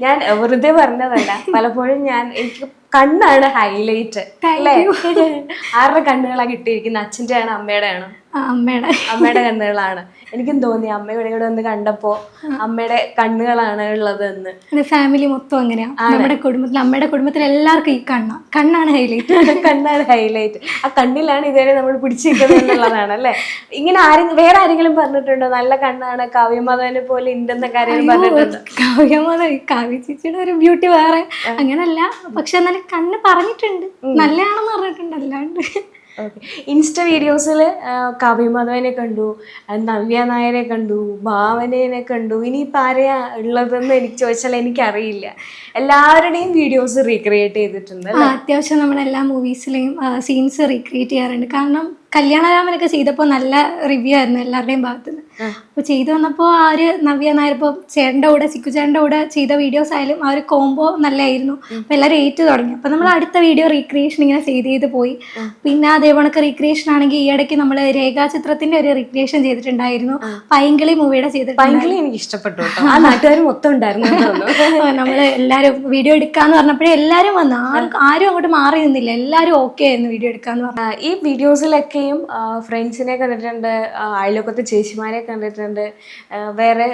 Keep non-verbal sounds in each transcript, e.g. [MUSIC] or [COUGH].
ഞാൻ വെറുതെ പറഞ്ഞതല്ല. പലപ്പോഴും ഞാൻ എനിക്ക് കണ്ണാണ് ഹൈലൈറ്റ് അല്ലേ? [LAUGHS] ആരുടെ കണ്ണുകളാണ് കിട്ടിയിരിക്കുന്നത് അച്ഛന്റെ ആണോ അമ്മയുടെ ആണോ അമ്മയുടെ. അമ്മയുടെ കണ്ണുകളാണ്. എനിക്കും തോന്നി അമ്മ ഇവിടെ ഇവിടെ ഒന്ന് കണ്ടപ്പോ അമ്മയുടെ കണ്ണുകളാണ് ഉള്ളത് എന്ന്. ഫാമിലി മൊത്തം അങ്ങനെയാ. നമ്മുടെ കുടുംബത്തിൽ അമ്മയുടെ കുടുംബത്തിൽ എല്ലാവർക്കും ഈ കണ്ണ. കണ്ണാണ് ഹൈലൈറ്റ് [LAUGHS] കണ്ണാണ് ഹൈലൈറ്റ് ആ കണ്ണിലാണ് ഇതുവരെ നമ്മൾ പിടിച്ചിരിക്കുന്നത് എന്നുള്ളതാണ് അല്ലേ? ഇങ്ങനെ ആരെങ്കിലും വേറെ ആരെങ്കിലും പറഞ്ഞിട്ടുണ്ടോ? നല്ല കണ്ണാണ് കാവ്യമാധവനെ പോലെ ഉണ്ടെന്ന കാര്യം പറഞ്ഞിട്ടുണ്ട്? കാവ്യമാധവ കാവ്യ ചേച്ചിയുടെ ഒരു ബ്യൂട്ടി വേറെ. അങ്ങനല്ല. പക്ഷെ എന്നാലും കണ്ണ് പറഞ്ഞിട്ടുണ്ട്. നല്ലതാണെന്ന് പറഞ്ഞിട്ടുണ്ട് അല്ലാണ്ട്. ഇൻസ്റ്റ വീഡിയോസിൽ കാവ്യമാധവനെ കണ്ടു നവ്യ നായരെ കണ്ടു ഭാവനേനെ കണ്ടു. ഇനിയിപ്പോൾ ആരെയാ ഉള്ളതെന്ന് എനിക്ക് ചോദിച്ചാൽ എനിക്കറിയില്ല. എല്ലാവരുടെയും വീഡിയോസ് റീക്രിയേറ്റ് ചെയ്തിട്ടുണ്ട് അത്യാവശ്യം നമ്മുടെ എല്ലാ മൂവീസിലെയും സീൻസ് റീക്രിയേറ്റ് ചെയ്യാറുണ്ട്. കാരണം കല്യാണരാമനൊക്കെ ചെയ്തപ്പോൾ നല്ല റിവ്യൂ ആയിരുന്നു എല്ലാവരുടെയും ഭാഗത്തുനിന്ന്. അപ്പോൾ ചെയ്തു വന്നപ്പോൾ ആ ഒരു നവ്യ നായർ ഇപ്പോൾ ചേട്ടന്റെ കൂടെ സിക്കു ചേട്ടന്റെ കൂടെ ചെയ്ത വീഡിയോസ് ആയാലും ആ ഒരു കോംബോ നല്ലതായിരുന്നു അപ്പോൾ എല്ലാവരും ഏറ്റു തുടങ്ങി. അപ്പോൾ നമ്മൾ അടുത്ത വീഡിയോ റീക്രിയേഷൻ ഇങ്ങനെ ചെയ്ത് ചെയ്ത് പോയി. പിന്നെ അതേപോണക്ക് റീക്രിയേഷൻ ആണെങ്കിൽ ഈ ഇടയ്ക്ക് നമ്മൾ രേഖാചിത്രത്തിന്റെ ഒരു റീക്രിയേഷൻ ചെയ്തിട്ടുണ്ടായിരുന്നു. പൈങ്കിളി മൂവിയുടെ ചെയ്തിട്ടുണ്ട് പൈങ്കിളി എനിക്ക് ഇഷ്ടപ്പെട്ടു ആ നാട്ടുകാർ മൊത്തം ഉണ്ടായിരുന്നു എന്ന് തോന്നുന്നു. [LAUGHS] നമ്മൾ എല്ലാവരും വീഡിയോ എടുക്കാന്ന് പറഞ്ഞപ്പോഴേ എല്ലാരും വന്നു. ആരും ആരും അങ്ങോട്ട് മാറി നിന്നില്ല. എല്ലാരും ഓക്കെ ആയിരുന്നു വീഡിയോ എടുക്കാന്ന് പറഞ്ഞു. ഈ വീഡിയോസിലൊക്കെയും ഫ്രണ്ട്സിനെ കണ്ടിട്ടുണ്ട് അയൽവക്കത്തെ ചേച്ചിമാരെ കണ്ടിട്ടുണ്ട്. വേറെ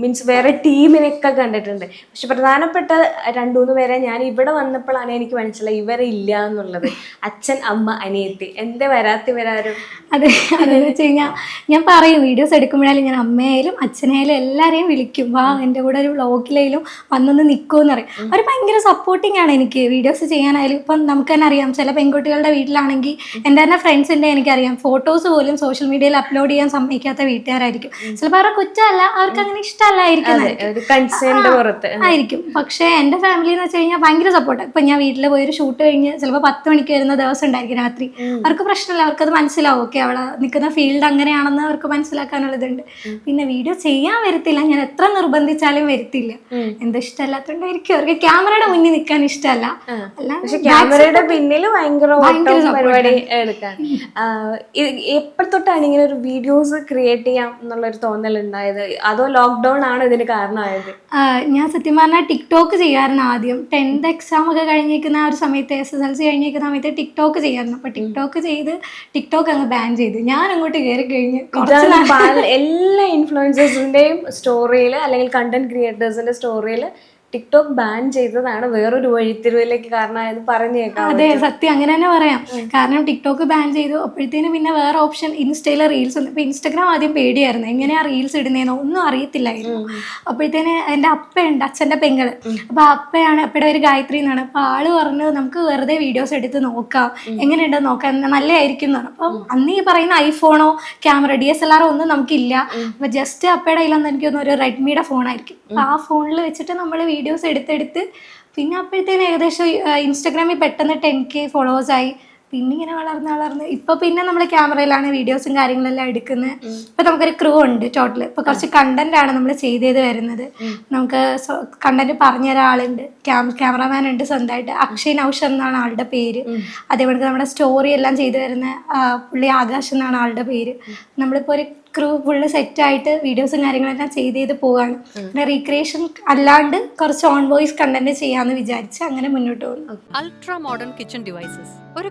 മീൻസ് വേറെ ടീമിനെയൊക്കെ കണ്ടിട്ടുണ്ട്. പക്ഷെ പ്രധാനപ്പെട്ട രണ്ടു മൂന്ന് പേരെ ഞാൻ ഇവിടെ വന്നപ്പോഴാണ് എനിക്ക് മനസ്സിലായി ഇവരെ ഇല്ല എന്നുള്ളത്. അച്ഛൻ അമ്മ അനിയത്തി. എന്തേ വരാത്തി വരാരും അതെ അതെന്ന് വെച്ച് കഴിഞ്ഞാൽ ഞാൻ പറയും വീഡിയോസ് എടുക്കുമ്പോഴായാലും ഞാൻ അമ്മയായാലും അച്ഛനായാലും എല്ലാവരെയും വിളിക്കും. വാ എന്റെ കൂടെ ഒരു വ്ളോഗിലായാലും വന്നൊന്ന് നിൽക്കുമെന്ന് പറയും. അവർ ഭയങ്കര സപ്പോർട്ടിംഗ് ആണ് എനിക്ക് വീഡിയോസ് ചെയ്യാനായാലും. ഇപ്പം നമുക്ക് തന്നെ അറിയാം ചില പെൺകുട്ടികളുടെ വീട്ടിലാണെങ്കിൽ എന്റെ തന്നെ ഫ്രണ്ട്സിന്റെ എനിക്കറിയാം. ഫോട്ടോസ് പോലും സോഷ്യൽ മീഡിയയിൽ അപ്ലോഡ് ചെയ്യാൻ സമ്മതിക്കാത്ത വീട്ടുകാരായിരിക്കും ചിലപ്പോൾ അവരുടെ കുറ്റമല്ല അവർക്ക് അങ്ങനെ ഇഷ്ടമല്ലായിരിക്കും ആയിരിക്കും. പക്ഷേ എന്റെ ഫാമിലി എന്ന് വെച്ച് കഴിഞ്ഞാൽ ഭയങ്കര സപ്പോർട്ട് ഇപ്പൊ ഞാൻ വീട്ടിൽ പോയി ഒരു ഷൂട്ട് കഴിഞ്ഞ് ചിലപ്പോൾ പത്ത് മണിക്ക് വരുന്ന ദിവസം ഉണ്ടായിരിക്കും രാത്രി. അവർക്ക് പ്രശ്നമില്ല അവർക്കത് മനസ്സിലാവും. ഓക്കെ അവളെ നിൽക്കുന്ന ഫീൽഡ് അങ്ങനെയാണെന്ന് അവർക്ക് മനസ്സിലാക്കാനുള്ളതുണ്ട്. പിന്നെ വീഡിയോ ചെയ്യാൻ വരത്തില്ല. ഞാൻ എത്ര നിർബന്ധിച്ചാലും വരത്തില്ല. എന്താ ഇഷ്ടമല്ലാത്തതുകൊണ്ടായിരിക്കും അവർക്ക് ക്യാമറയുടെ മുന്നിൽ നിൽക്കാൻ ഇഷ്ടമല്ല. പക്ഷെ ക്യാമറയുടെ പിന്നിൽ ഭയങ്കര പരിപാടി എടുക്കാൻ. എപ്പോഴത്തൊട്ടാണ് ഇങ്ങനെ ഒരു വീഡിയോസ് ക്രിയേറ്റ് ചെയ്യാം എന്നുള്ളൊരു തോന്നൽ ഉണ്ടായത് അതോ ലോക്ക്ഡൌൺ ആണ് ഇതിന് കാരണമായത്? ഞാൻ സത്യം പറഞ്ഞാൽ ടിക്ടോക്ക് ചെയ്യാറുണ്ട് ആദ്യം. ടെൻത്ത് എക്സാം ഒക്കെ കഴിഞ്ഞിരിക്കുന്ന ആ ഒരു സമയത്ത് എസ് എസ് എൽ സി കഴിഞ്ഞിരിക്കുന്ന സമയത്ത് ടിക്ടോക്ക് ചെയ്യാറുണ്ട് അപ്പോൾ ടിക്ടോക്ക് ചെയ്ത് ടിക്ടോക്ക് അങ്ങ് ബാൻ ചെയ്ത്. ഞാൻ അങ്ങോട്ട് കയറി കഴിഞ്ഞ് എല്ലാ ഇൻഫ്ലുവൻസേഴ്സിന്റെയും സ്റ്റോറിയിൽ അല്ലെങ്കിൽ കണ്ടന്റ് ക്രിയേറ്റേഴ്സിന്റെ സ്റ്റോറിയിൽ ടിക്ടോക്ക് ബാൻ ചെയ്തതാണ് വേറൊരു വഴിത്തിരിവിലേക്ക് കാരണമായത് പറഞ്ഞേക്കാം അതെ സത്യം അങ്ങനെ തന്നെ പറയാം. കാരണം ടിക്ടോക്ക് ബാൻ ചെയ്തു. അപ്പോഴത്തേന് പിന്നെ വേറെ ഓപ്ഷൻ ഇൻസ്റ്റയിലെ റീൽസ് ഒന്നും ഇപ്പം ഇൻസ്റ്റഗ്രാം ആദ്യം പേടിയായിരുന്നു. എങ്ങനെയാണ് റീൽസ് ഇടുന്നതെന്നോ ഒന്നും അറിയത്തില്ലായിരുന്നു. അപ്പോഴത്തേന് എന്റെ അപ്പയുണ്ട് അച്ഛന്റെ പെങ്ങൾ. അപ്പൊ അപ്പയാണ് അപ്പയുടെ ഒരു ഗായത്രി എന്നാണ്. അപ്പം ആൾ പറഞ്ഞു നമുക്ക് വെറുതെ വീഡിയോസ് എടുത്ത് നോക്കാം. എങ്ങനെയുണ്ടെന്ന് നോക്കാം? നല്ല നല്ലതായിരിക്കും എന്നാണ്. അപ്പം അന്ന് ഈ പറയുന്ന ഐഫോണോ ക്യാമറ ഡി എസ് എൽ ആറോ ഒന്നും നമുക്കില്ല. അപ്പം ജസ്റ്റ് അപ്പയുടെ കയ്യിലൊന്നും എനിക്ക് തോന്നുന്നു ഒരു റെഡ്മിയുടെ ഫോണായിരിക്കും അപ്പം ആ ഫോണിൽ വെച്ചിട്ട് നമ്മൾ വീഡിയോസ് എടുത്തെടുത്ത്. പിന്നെ അപ്പോഴത്തേനും ഏകദേശം ഇൻസ്റ്റാഗ്രാമിൽ പെട്ടെന്ന് ടെൻ കെ ഫോളോവേഴ്സ് ആയി. പിന്നെ ഇങ്ങനെ വളർന്ന് വളർന്ന്. ഇപ്പൊ പിന്നെ നമ്മൾ ക്യാമറയിലാണ് വീഡിയോസും കാര്യങ്ങളെല്ലാം എടുക്കുന്നത് ഇപ്പൊ നമുക്കൊരു ക്രൂ ഉണ്ട് ടോട്ടൽ ഇപ്പൊ കുറച്ച് കണ്ടന്റ് ആണ് നമ്മൾ ചെയ്ത് ചെയ്ത് വരുന്നത് നമുക്ക് കണ്ടന്റ് പറഞ്ഞ ഒരാളുണ്ട്. ക്യാമറമാൻ ഉണ്ട് സ്വന്തമായിട്ട് അക്ഷയ് നൌഷ് എന്നാണ് ആളുടെ പേര്. അതേപോലെ നമ്മുടെ സ്റ്റോറി എല്ലാം ചെയ്തു വരുന്ന പുള്ളി ആകാശ് എന്നാണ് ആളുടെ പേര്. നമ്മളിപ്പോ ഒരു ക്രൂ ഫുള്ള് സെറ്റായിട്ട് വീഡിയോസും കാര്യങ്ങളെല്ലാം ചെയ്ത് ചെയ്ത് പോവാണ് പിന്നെ റീക്രിയേഷൻ അല്ലാണ്ട് കുറച്ച് ഓൺ വോയിസ് കണ്ടന്റ് ചെയ്യാന്ന് വിചാരിച്ച് അങ്ങനെ മുന്നോട്ട് പോകുന്നു. അൾട്രാ മോഡേൺ കിച്ചൺ ഡിവൈസസ് ഒരു